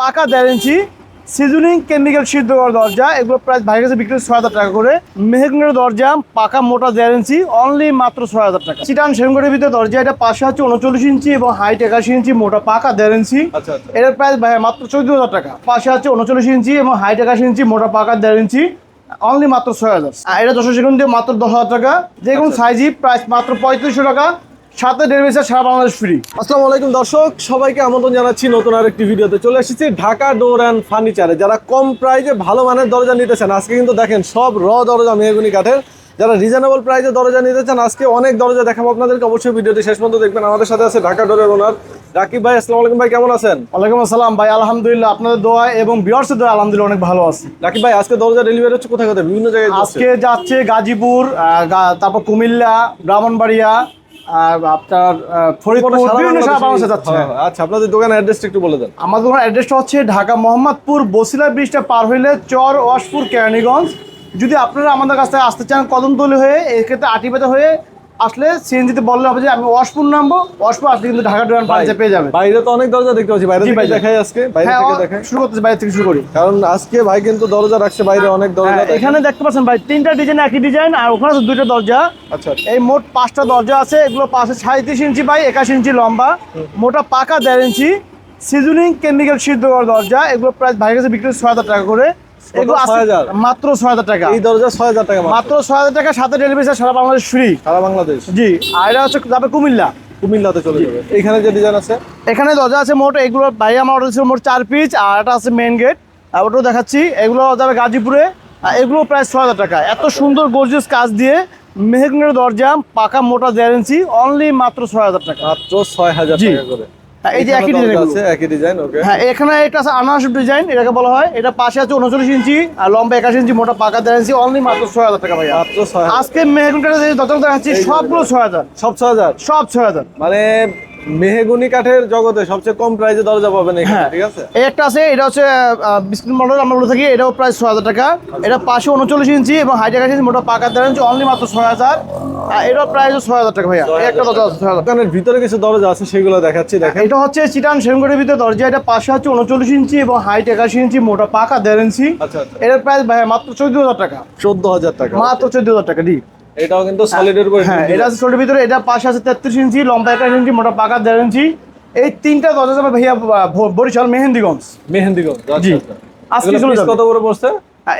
পাকা দেড় ইঞ্চি seasoning chemical সিদ্ধ করা দরজা এগুলো প্রায় ভাইয়ের কাছে বিক্রি ছয় হাজার টাকা করে। মেহগুনের দরজা পাকা মোটা দেড় ইঞ্চি অনলি মাত্র ছয় হাজার টাকা। চিটান সেনগড়ের ভিতরে দরজা এটা পাশে হচ্ছে উনচল্লিশ ইঞ্চি এবং হাইট একাশি ইঞ্চি মোটা পাকা দেড় ইঞ্চি। আচ্ছা আচ্ছা। এটার প্রাইস ভাই মাত্র চোদ্দ হাজার টাকা। পাশে আছে উনচল্লিশ ইঞ্চি এবং হাইট একাশি ইঞ্চি মোটা পাকা দেড় ইঞ্চি অনলি মাত্র ছয় হাজার। এটা দশ সেকেন্ড দিয়ে মাত্র দশ হাজার টাকা। যে কোনো আচ্ছা। সাইজই প্রাইস মাত্র পঁয়ত্রিশশো টাকা। সাথে ডেলিভারি সারা বাংলাদেশ ফ্রি। আসসালামু আলাইকুম দর্শক সবাইকে আমন্ত্রণ জানাচ্ছি নতুন আরেকটি ভিডিওতে। চলে এসেছি ঢাকা ডোর অ্যান্ড ফার্নিচারে। যারা কম প্রাইজে ভালো মানের দরজা নিতে চান আজকে কিন্তু দেখেন সব র দরজা মেহগুনি কাঠের। যারা রিজনেবল প্রাইজে দরজা নিতে চান আজকে অনেক দরজা দেখাবো আপনাদেরকে। অবশ্যই ভিডিওটি শেষ পর্যন্ত দেখবেন। আমাদের সাথে আছে ঢাকা ডোরের ওনার রাকিব ভাই। আসসালামু আলাইকুম ভাই কেমন আছেন? ওয়ালাইকুম আসসালাম ভাই আলহামদুলিল্লাহ আপনাদের দোয়া এবং বিয়ার্সের দোয়া আলহামদুলিল্লাহ অনেক ভালো আছে। রাকিব ভাই আজকে দরজা ডেলিভারি হচ্ছে কোথায় কোথায়? বিভিন্ন জায়গায় আজকে যাচ্ছে গাজীপুর তারপর কুমিল্লা ব্রাহ্মণবাড়িয়া আর আপনার ফরিদপুর যাচ্ছে হ্যাঁ, আচ্ছা আপনাদের দোকানের অ্যাড্রেসটা একটু বলে দেন। আমাদের দোকানের অ্যাড্রেসটা হচ্ছে ঢাকা মোহাম্মদপুর বসিলা ব্রিজটা পার হইলে চর ওয়াশপুর কেরানীগঞ্জ। যদি আপনারা আমাদের কাছ থেকে আসতে চান কদমতলি হয়ে এক্ষেত্রে আটিবাতে হয়ে আসলে সিএনজিতে বললে হবে যে আমি ওয়াশপুর নামবো ওয়াশপুর আসলে কিন্তু ঢাকা ডোয়ান পাঞ্চে পেয়ে যাবেন বাইরে তো অনেক দরজা দেখতে পাচ্ছি বাইরে থেকে দেখাই আজকে বাইরে হ্যাঁ থেকে দেখাই। শুরু করতেছি বাইরে থেকে শুরু করি। কারণ আজকে ভাই কিন্তু দরজা রাখছে বাইরে অনেক দরজা হ্যাঁ, এখানে দেখতে পাচ্ছেন ভাই তিনটা ডিজাইন একই ডিজাইন আর ওখানে আছে দুইটা দরজা। আচ্ছা। এই মোট পাঁচটা দরজা আছে এগুলো পাশে সাঁত্রিশ ইঞ্চি বাই একাশি ইঞ্চি লম্বা। মোটা পাকা দেড় ইঞ্চি। সিজনিং কেমিক্যাল সিদ্ধ করা দরজা এগুলো প্রাইস ভাইয়ের কাছে বিক্রি ছয় হাজার টাকা করে। এগুলো আছে 6,000? মাত্র ছয় হাজার টাকা। এই দরজা ছয় হাজার টাকা মাত্র। মাত্র ছয় হাজার টাকা সাথে ডেলিভারি সারা বাংলাদেশ ফ্রি সারা বাংলাদেশ। জি আর এটা হচ্ছে যাবে কুমিল্লা। কুমিল্লাতে চলে যাবে। এখানে যে ডিজাইন আছে? এখানে দরজা আছে মোট এগুলো ভাই আমার অর্ডার ছিল মোট চার পিস আর এটা আছে মেন গেট আর ওটাও দেখাচ্ছি। এগুলো যাবে গাজীপুরে। এগুলো প্রায় ছয় হাজার টাকা। এত সুন্দর গর্জিয়াস কাজ দিয়ে মেহগুনের দরজা পাকা মোটা ইঞ্চি অনলি মাত্র ছয় হাজার টাকা। মাত্র ছয় হাজার। টাকা করে। এই যে একই ডিজাইন আছে একই ডিজাইন ওকে হ্যাঁ এখানে একটা আছে আনারস ডিজাইন এটাকে বলা হয়। এটা পাশে আছে উনচল্লিশ ইঞ্চি আর লম্বা একাশি ইঞ্চি মোটা পাকা দেড় ইঞ্চি অনলি মাত্র ছয় হাজার টাকা ভাই মাত্র ছয় হাজার আজকে আজকে কাটা যে দরজা দেখাচ্ছি সবগুলো ছয় হাজার। সব ছয় হাজার? সব ছয় হাজার। মানে মেহগুনি কাঠের জগতে সবচেয়ে কম প্রাইসে দরজা পাবেন এখানে হ্যাঁ। ঠিক আছে? এই একটা আছে এটা হচ্ছে বিস্কুট মডেল আমরা বলে থাকি এটাও প্রায় ছয় হাজার টাকা। এটা পাশে উনচল্লিশ ইঞ্চি এবং হাইট একাশি ইঞ্চি মোটা পাকা দেড় ইঞ্চি অনলি মাত্র ছয় হাজার। আর এটাও প্রাইস ছয় হাজার টাকা ভাইয়া। একটা দরজা আছে ছয় হাজার। দোকানের ভিতরে কিছু দরজা আছে সেগুলো দেখাচ্ছি দেখেন। এটা হচ্ছে চিটান সেনগড়ের ভিতরে দরজা এটা পাশে হচ্ছে উনচল্লিশ ইঞ্চি এবং হাইট একাশি ইঞ্চি মোটা পাকা দেড় ইঞ্চি। আচ্ছা আচ্ছা। এটার প্রাইস ভাইয়া মাত্র চোদ্দ হাজার টাকা। চোদ্দ হাজার টাকা। মাত্র চোদ্দ হাজার টাকা ডি এটাও কিন্তু সলিডের উপর হ্যাঁ এটা ভিতরে এটা পাশে আছে তেত্রিশ ইঞ্চি লম্বা একাশ ইঞ্চি মোটা পাকা দেড় ইঞ্চি। এই তিনটা দরজা যাবে ভাইয়া বরিশাল মেহেন্দিগঞ্জ। মেহেন্দিগঞ্জ জি। আচ্ছা। আচ্ছা আজকে। কত করে পড়ছে?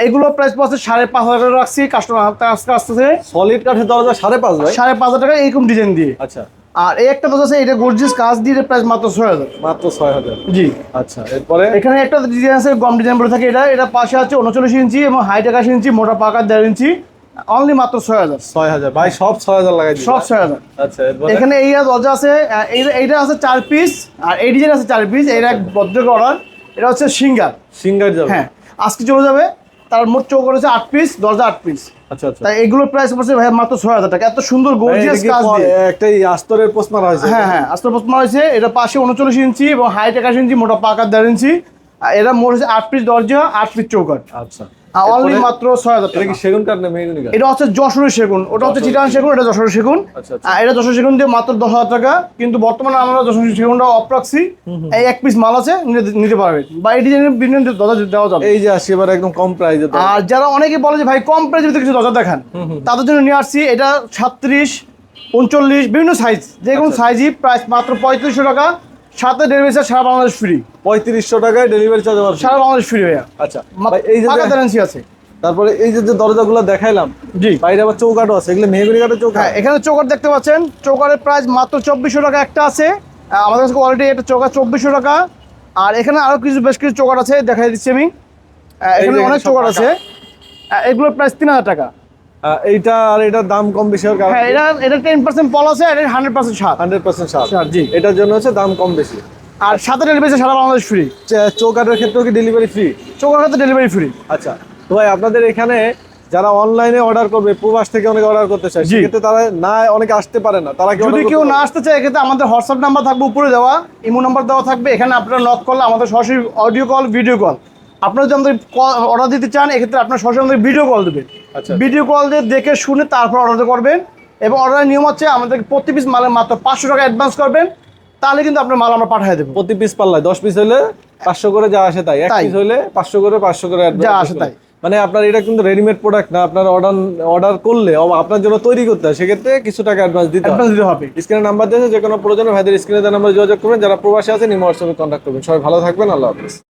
এগুলো প্রাইস পড়ছে সাড়ে পাঁচ হাজার টাকা রাখছি কাস্টমার আজকে আসতেছে। সলিড কাঠের দরজা সাড়ে পাঁচ ভাই? সাড়ে পাঁচ হাজার টাকা এরকম ডিজাইন দিয়ে। আচ্ছা। আর এই একটা দরজা আছে এটা গর্জিয়াস কাজ দিয়ে প্রাইস মাত্র ছয় হাজার। মাত্র ছয় হাজার। জি। আচ্ছা এরপরে? এখানে একটা ডিজাইন আছে গম ডিজাইন বলে থাকে এটা। এটা পাশে আছে উনচল্লিশ ইঞ্চি এবং হাইট একাশি ইঞ্চি মোটা পাকা দেড় ইঞ্চি। অনলি মাত্র ছয় হাজার। ছয় হাজার। ভাই সব ছয় হাজার লাগাই সব ছয় হাজার। আচ্ছা এখানে এই দরজা আছে এইটা আছে চার পিস আর এই ডিজাইন আছে চার পিস এটা অর্ডার এটা হচ্ছে সিঙ্গার। সিঙ্গার যাবে? হ্যাঁ আজকে চলে যাবে। তার মোট চৌক আট পিস দরজা আট পিস আচ্ছা আচ্ছা। তাই এগুলোর প্রাইস পড়ছে ভাই মাত্র ছয় হাজার টাকা। এত সুন্দর ভাই, গর্জিয়াস এটা কাজ দিয়ে। একটা আস্তরের মারা হয়েছে। হ্যাঁ হ্যাঁ আস্তে প্রথম হয়েছে। এটা পাশে উনচল্লিশ ইঞ্চি এবং হাইট একাশ ইঞ্চি মোটা পাকার দেড় ইঞ্চি। আর এরা মোট হচ্ছে আট পিস দরজা আট পিস চৌকাট আচ্ছা। অনলি মাত্র ছয় হাজার এটা টাকা। কি সেগুন কাঠ না মেহগুনি কাঠ? এটা হচ্ছে যশোরের সেগুন। ওটা হচ্ছে যশোরের চিটান সেগুন। এটা যশোরের সেগুন। আচ্ছা, আচ্ছা। আর এটা যশোর সেগুন দিয়ে মাত্র দশ হাজার টাকা। কিন্তু বর্তমানে আমরা যশোর সেগুনটা অফ রাখছি। এই এক পিস মাল আছে নিতে- পারবেন বা এই ডিজাইনের বিভিন্ন দরজা দেওয়া যাবে। এই যে আসি এবার একদম কম প্রাইসে আর যারা অনেকে বলে যে ভাই কম প্রাইসের ভিতরে কিছু দরজা দেখান। তাদের জন্য নিয়ে আসছি এটা সাতত্রিশ উনচল্লিশ বিভিন্ন সাইজ যে কোনো। সাইজই প্রাইস মাত্র পঁয়ত্রিশশো টাকা। সাথে ডেলিভারি চার্জ সারা বাংলাদেশ ফ্রি পঁয়ত্রিশশো টাকায় ডেলিভারি চার্জ সারা বাংলাদেশ ফ্রি ভাইয়া। আচ্ছা এই যে আছে। তারপরে এই যে দরজাগুলো দেখাইলাম জি। বাইরে আবার চৌকাঠও আছে। এগুলো মেহগুনি কাঠের চৌকাঠ হ্যাঁ এখানে চৌকাট দেখতে পাচ্ছেন। চৌকারের প্রাইস মাত্র চব্বিশশো টাকা একটা আছে। আমাদের কাছে অলরেডি এটা চৌকা চব্বিশশো টাকা। আর এখানে আরও কিছু বেশ কিছু চৌকার আছে দেখাই দিচ্ছি আমি। এখানে অনেক চৌকাট আছে। এগুলোর প্রাইস তিন হাজার টাকা। এইটা আর এটার দাম কম বেশি হওয়ার কারণ হ্যাঁ এটা এটা টেন পার্সেন্ট পল আছে আর এটা হান্ড্রেড পার্সেন্ট সাত হান্ড্রেড পার্সেন্ট সার। সার, জি। এটার জন্য হচ্ছে দাম কম বেশি। আর সাথে ডেলিভারি সারা বাংলাদেশ ফ্রি চে- চৌকাঠের ক্ষেত্রেও কি ডেলিভারি ফ্রি চৌকার সাথে ডেলিভারি ফ্রি আচ্ছা তো ভাই আপনাদের এখানে যারা অনলাইনে অর্ডার করবে প্রবাস থেকে অনেকে অর্ডার করতে চায়। সেক্ষেত্রে তারা না অনেকে আসতে পারে না। তারা যদি কেউ না আসতে চায় এক্ষেত্রে আমাদের হোয়াটসঅ্যাপ নাম্বার থাকবে উপরে দেওয়া ইমো নাম্বার দেওয়া থাকবে। এখানে আপনারা নক করলে আমাদের সরাসরি অডিও কল ভিডিও কল আপনারা যদি আমাদের অর্ডার দিতে চান এক্ষেত্রে আপনার সরাসরি আমাদের ভিডিও কল দেবেন। ভিডিও কল দিয়ে দেখে শুনে তারপর অর্ডার করবেন এবং অর্ডারের নিয়ম হচ্ছে আমাদের প্রতি পিস মালের মাত্র পাঁচশো টাকা অ্যাডভান্স করবেন। তাহলে কিন্তু আপনার মাল আমরা পাঠিয়ে দেবো। প্রতি পিস পাল্লায় দশ পিস হলে পাঁচশো করে যা আসে তাই। এক। পিস হলে পাঁচশো করে পাঁচশো করে যা আসে। তাই। মানে আপনার এটা কিন্তু রেডিমেড প্রোডাক্ট না আপনার অর্ডার অর্ডার করলে আপনার জন্য তৈরি করতে হয়। সেক্ষেত্রে কিছু টাকা অ্যাডভান্স দিতে অ্যাডভান্স দিতে হবে। স্ক্রিনে নাম্বার দিয়েছে যে কোনো প্রয়োজনে ভাইদের স্ক্রিনে দেওয়া নাম্বার যোগাযোগ করবেন। যারা প্রবাসী আছেন নিম হোয়াটসঅ্যাপে কন্ট্যাক্ট করবেন। সবাই ভালো থাকবেন। আল্লাহ হাফিজ।